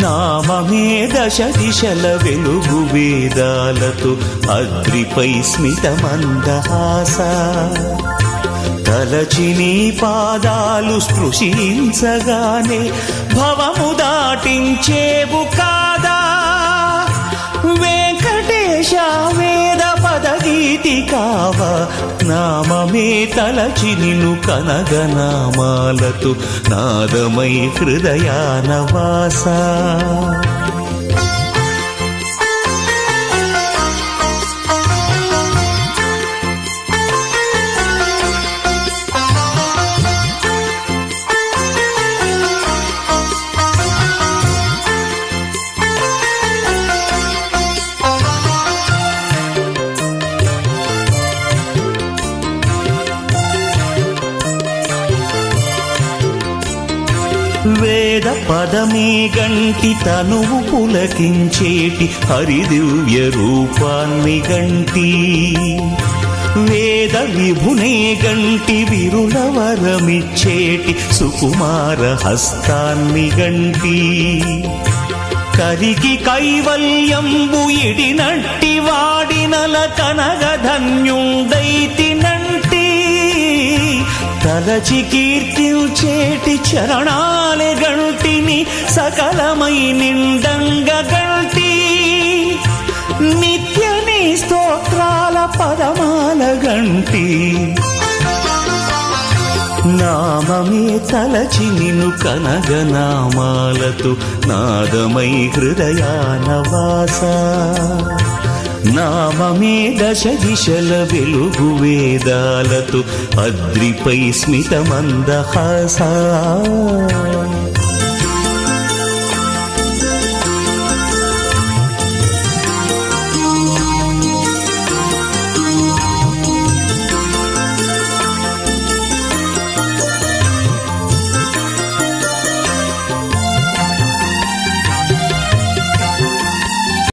నామమే దశ దిశల వెలుగు వేదాలతో అద్రిపై స్మితమందహాస తలచి నీ పాదాలు స్పృశించగానే భవము దాటించేవు కాదా పదగీతి కావ నామమే తలచి నిన్ను కనగనామాలతో నాదమై హృదయాన వాస. వేద పదమే గంటి తనువు పులకించేటి హరిదివ్య రూపాన్ని గంటి. వేద విభునే గంటి విరుల వరమిచ్చేటి సుకుమార హస్తాన్ని గంటి. కరిగి కైవల్యంబు ఇడినట్టి వాడినల కనగధన్యుండైతినంటి తలచి కీర్తించేటి చరణాలె గంటిని సకలమై నిండంగ గంటి. నిత్య నీ స్తోత్రాల పదమాల గంటి. నామమే తలచి నిన్ను కనగనామాలతో నాదమై హృదయాన వాస. నామమే దశ దిశల వెలుగు వేదాలతో అద్రిపై స్మితమందహాస.